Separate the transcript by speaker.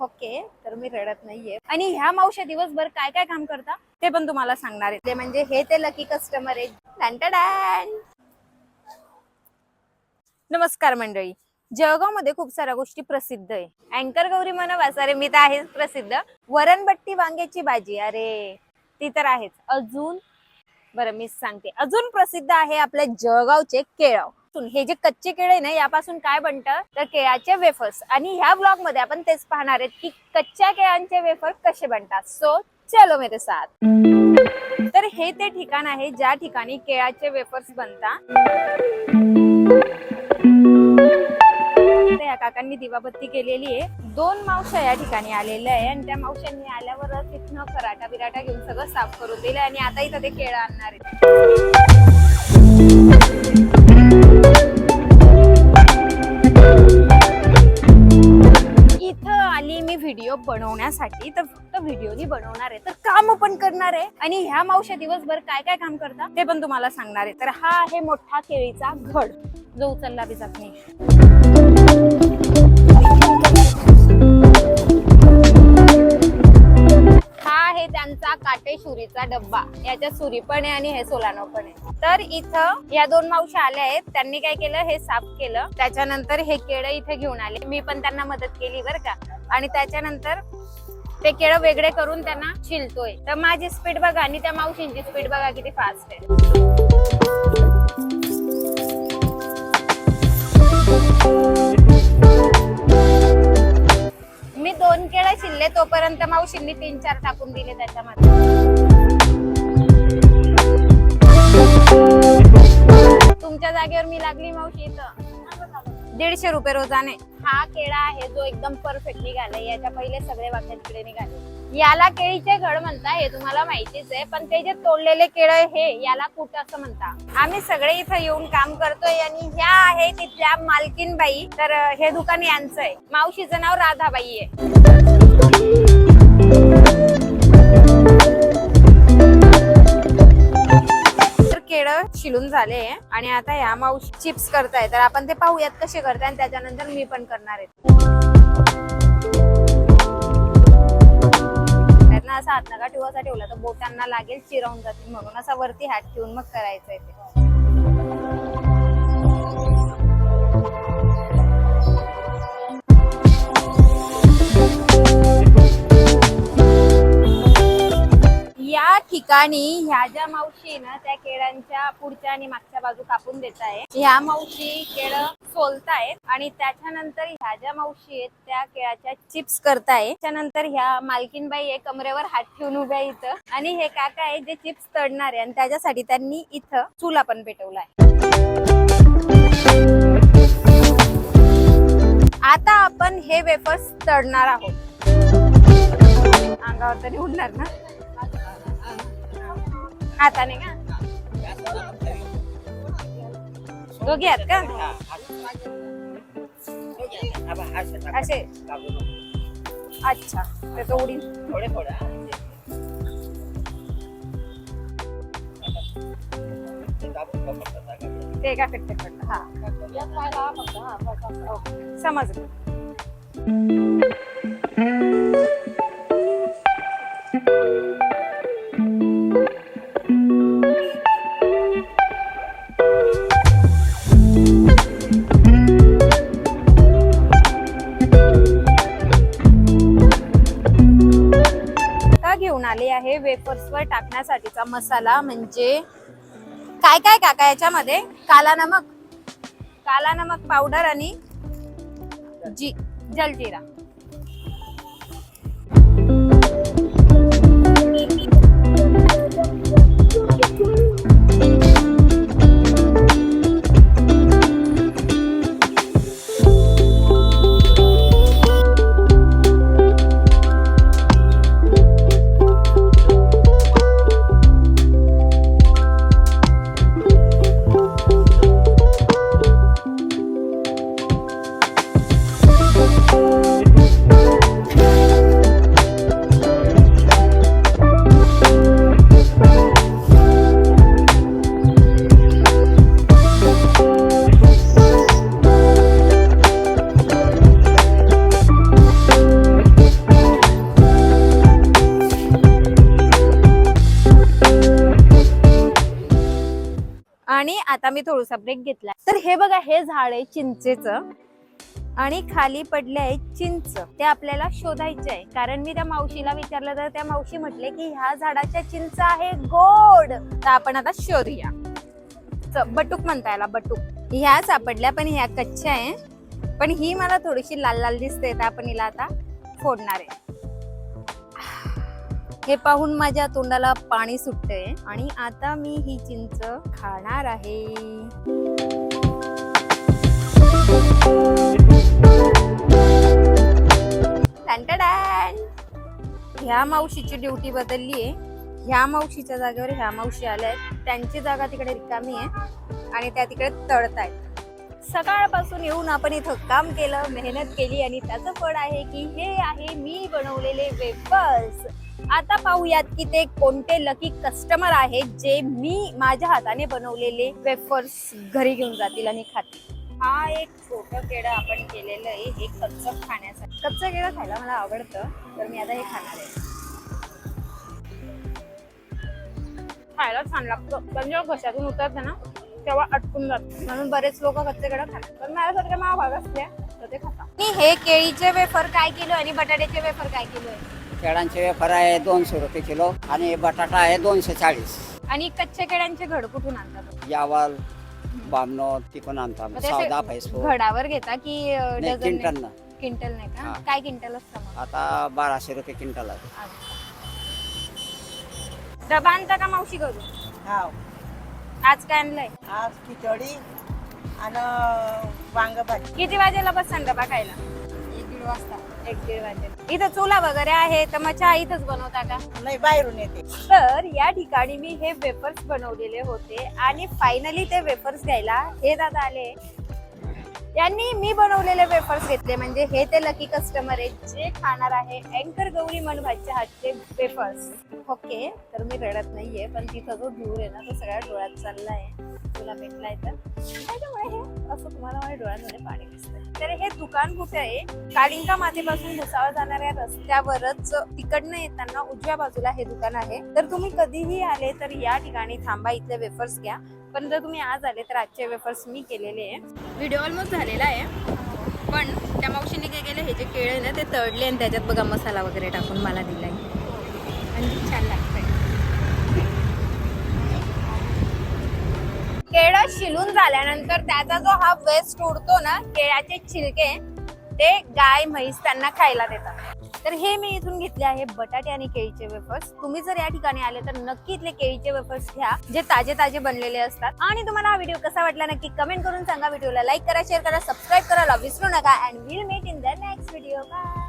Speaker 1: Okay तर मी रडत नाहीये. आणि ह्या मावश्या दिवसभर काय काय काम करता ते पण तुम्हाला सांगणार आहे. ते म्हणजे हे ते लकी कस्टमर आहे नमस्कार मंडळी. जळगावमध्ये खूप साऱ्या गोष्टी प्रसिद्ध आहे. अँकर गौरी म्हणा वासारे मी तर आहेच प्रसिद्ध. वरणबट्टी वांग्याची भाजी अरे ती तर आहेच. अजून बरं मीच सांगते. अजून प्रसिद्ध आहे आपल्या जळगावचे केळव हे जे कच्चे केळे ना यापासून काय बनतं? तर केळाचे वेफर्स आणि ह्या ब्लॉगमध्ये आपण तेच पाहणार आहेत की कच्च्या केळ्यांचे वेफर कसे बनतात. सो चलो मेरे साथ. तर हे ते ठिकाण आहे ज्या ठिकाणी केळाचे वेफर्स बनतात. या काकांनी दिवाबत्ती केलेली आहे. दोन मावशा या ठिकाणी आलेल्या आहे आणि त्या मावशांनी आल्यावरच तिथनं कराटा बिराटा घेऊन सगळं साफ करून दिलं आणि आता इथं ते केळं आणणार आहेत. मी व्हिडिओ बनवण्यासाठी तर फक्त व्हिडिओनी बनवणार आहे. तर काम पण करणार आहे. आणि ह्या मावश्या दिवसभर काय काय काम करतात ते पण तुम्हाला सांगणार आहे. तर हा आहे मोठा केळीचा घड जो उचलला बी जात नाही काटेशुरीचा डब्बा. याच्यात सुरी पण आहे आणि हे सोलानो पण आहे. तर इथं या दोन मावशी आल्या आहेत. त्यांनी काय केलं? हे साफ केलं. त्याच्यानंतर हे केळं इथे घेऊन आले. मी पण त्यांना मदत केली बरं का. आणि त्याच्यानंतर ते केळं वेगळे करून त्यांना शिलतोय तर माझी स्पीड बघा आणि त्या मावशींची स्पीड बघा किती फास्ट आहे. मी दोन केळं शिल्ले तोपर्यंत मावशींनी तीन चार टाकून दिले त्याच्यामध्ये. जागेवर मी लागली मावशी इथं. दीडशे रुपये रोजाने. हा केळा आहे जो एकदम परफेक्ट निघाला याच्या पहिले सगळे वाक्य तिकडे निघाले. याला केळीचे घड म्हणता हे तुम्हाला माहितीच आहे पण ते जे तोडलेले केळ हे याला कुट असं म्हणता. आम्ही सगळे इथं येऊन काम करतोय आणि ह्या आहे तिथल्या मालकीन बाई तर हे दुकान यांचं आहे. मावशीचं नाव राधाबाई आहे. शिलून झाले आणि आता ह्या मावशी चिप्स करताय. तर आपण ते पाहूयात कसे करताय आणि त्याच्यानंतर मी पण करणार आहे. त्यांना असा हात नका ठेवू ठेवला तर बोटांना लागेल चिरवून जातील म्हणून. असा वरती हात ठेवून मग करायचंय ते. या ठिकाणी ह्या ज्या मावशी ना त्या केळांच्या पुढच्या आणि मागच्या बाजू कापून देत आहे. ह्या मावशी केळ सोलतायत आणि त्याच्यानंतर ह्या ज्या मावशी आहेत त्या केळाच्या चिप्स करतायत त्यानंतर ह्या मालकीनबाई आहे कमरेवर हात ठेवून उभ्या इथं. आणि हे काका आहे जे चिप्स तळणार आहे आणि त्याच्यासाठी त्यांनी इथं चुला पण पेटवलाय. आता आपण हे वेफर्स तळणार आहोत. अंगावर तरी उडणार ना? हाताने का? दोघे आहेत का? असे? अच्छा ते तो उडीन.
Speaker 2: थोडे थोडे
Speaker 1: ते का कट्टे कट्ट हा. समजलं. आहे टाकण्यासाठीचा मसाला म्हणजे काय काय काका याच्यामध्ये? काला नमक. काला नमक पावडर आणि जी जलजिरा. आता मी थोडासा ब्रेक घेतला. तर हे बघा हे झाड आहे चिंचेचं. आणि खाली पडले आहे चिंच. ते आपल्याला शोधायचे आहे. कारण मी त्या मावशीला विचारलं तर त्या मावशी म्हटले की ह्या झाडाच्या चिंच आहे गोड. तर आपण आता शोधूया. बटूक म्हणता याला बटूक. ह्या सापडल्या पण ह्या कच्च्या आहे. पण ही मला थोडीशी लाल लाल दिसते तर आपण हिला आता फोडणार आहे. हे पाहून माझ्या तोंडाला पाणी सुटतंय आणि आता मी ही चिंच खाणार आहे. ह्या मावशीची ड्युटी बदलली आहे. ह्या मावशीच्या जागेवर ह्या मावशी आल्या आहेत. त्यांची जागा तिकडे रिकामी आहे आणि त्या तिकडे तळतायत. सकाळपासून येऊन आपण इथं काम केलं मेहनत केली आणि त्याचं फळ आहे की हे आहे मी बनवलेले वेफर्स. आता पाहूयात की ते कोणते लकी कस्टमर आहेत जे मी माझ्या हाताने बनवलेले वेफर्स घरी घेऊन जातील आणि खातील. हा एक छोटं केळं आपण केलेलं आहे. हे कच्चं खाण्यासाठी. कच्चं केळं खायला मला आवडतं तर मी आता हे खाणार आहे. खायला छान लागतं. पण जेव्हा घशातून उतरतं ना तेव्हा अटकून जात. म्हणून बरेच लोक कच्चे केळं खातात. पण माझ्यासारख्या मला भाग असल्या तर ते खातात. मी हे केळीचे वेफर काय किलो आणि बटाट्याचे वेफर काय किलो. आहे
Speaker 2: केळांचे वेफर आहे दोनशे रुपये किलो आणि बटाटा आहे दोनशे चाळीस.
Speaker 1: आणि कच्च्या केळ्यांचे घड कुठून आणतात?
Speaker 2: यावल बामनो तिकून आणतो
Speaker 1: मग
Speaker 2: आम्ही
Speaker 1: ते असे
Speaker 2: सौदा फैसपूर
Speaker 1: घडावर घेता की अं,
Speaker 2: नाही
Speaker 1: डझन
Speaker 2: क्विंटल
Speaker 1: क्विंटल नाही का?
Speaker 2: हा.
Speaker 1: काय क्विंटल असतं मग?
Speaker 2: आता बाराशे रुपये क्विंटल आहे.
Speaker 1: अच्छा. डबा आणता का मावशी करू
Speaker 3: हाव.
Speaker 1: आज काय आणलंय?
Speaker 3: आज खिचडी आणि वांग भाजी
Speaker 1: किती वाजेला बस डबा खायला?
Speaker 3: एक दीड वाजता.
Speaker 1: एक दीड वाजेला. इथं चुला वगैरे आहे तर मग चहा इथंच बनवता का?
Speaker 3: नाही बाहेरून येते.
Speaker 1: तर या ठिकाणी मी हे वेफर्स बनवलेले होते आणि फायनली ते वेफर्स घ्यायला हे दादा आले. यांनी मी बनवलेले वेफर्स घेतले. म्हणजे हे ते लकी कस्टमर आहेत जे खाणार आहे अँकर गौरी मनभाच्या हातचे वेफर्स ओके तर मी रडत नाहीये पण तिथं जो धूर आहे ना तो सगळ्या डोळ्यात चाललाय. तुला भेटलाय तर. त्याच्यामुळे हे असं तुम्हाला माझ्या डोळ्यांमध्ये पाणी दिसतंय. तर हे दुकान कुठे आहे? कालिंका मातेपासून भुसावळ जाणाऱ्या रस्त्यावरच तिकडनं येताना उजव्या बाजूला हे दुकान आहे. तर तुम्ही कधीही आले तर या ठिकाणी थांबा इथले वेफर्स घ्या. पण जर तुम्ही आज आले तर आजचे वेफर्स मी केलेले आहे. व्हिडिओ ऑलमोस्ट झालेला आहे. पण त्या मावशीने काय केलं हे जे केळे आहे ना ते तळले आणि त्याच्यात बघा मसाला वगैरे टाकून मला दिलाय. आणि छान लागतंय. केळं शिलून झाल्यानंतर त्याचा जो हा वेस्ट उडतो ना केळ्याचे छिलके ते गाय म्हैस त्यांना खायला देतात. तर हे मी इथून घेतले आहे बटाटे आणि केळीचे वेफर्स. तुम्ही जर या ठिकाणी आले तर नक्की इथले केळीचे वेफर्स घ्या जे ताजे ताजे बनलेले असतात. आणि तुम्हाला हा व्हिडिओ कसा वाटला नक्की कमेंट करून सांगा. व्हिडिओला लाईक करा शेअर करा सबस्क्राईब करायला विसरू नका. And will meet in the next video bye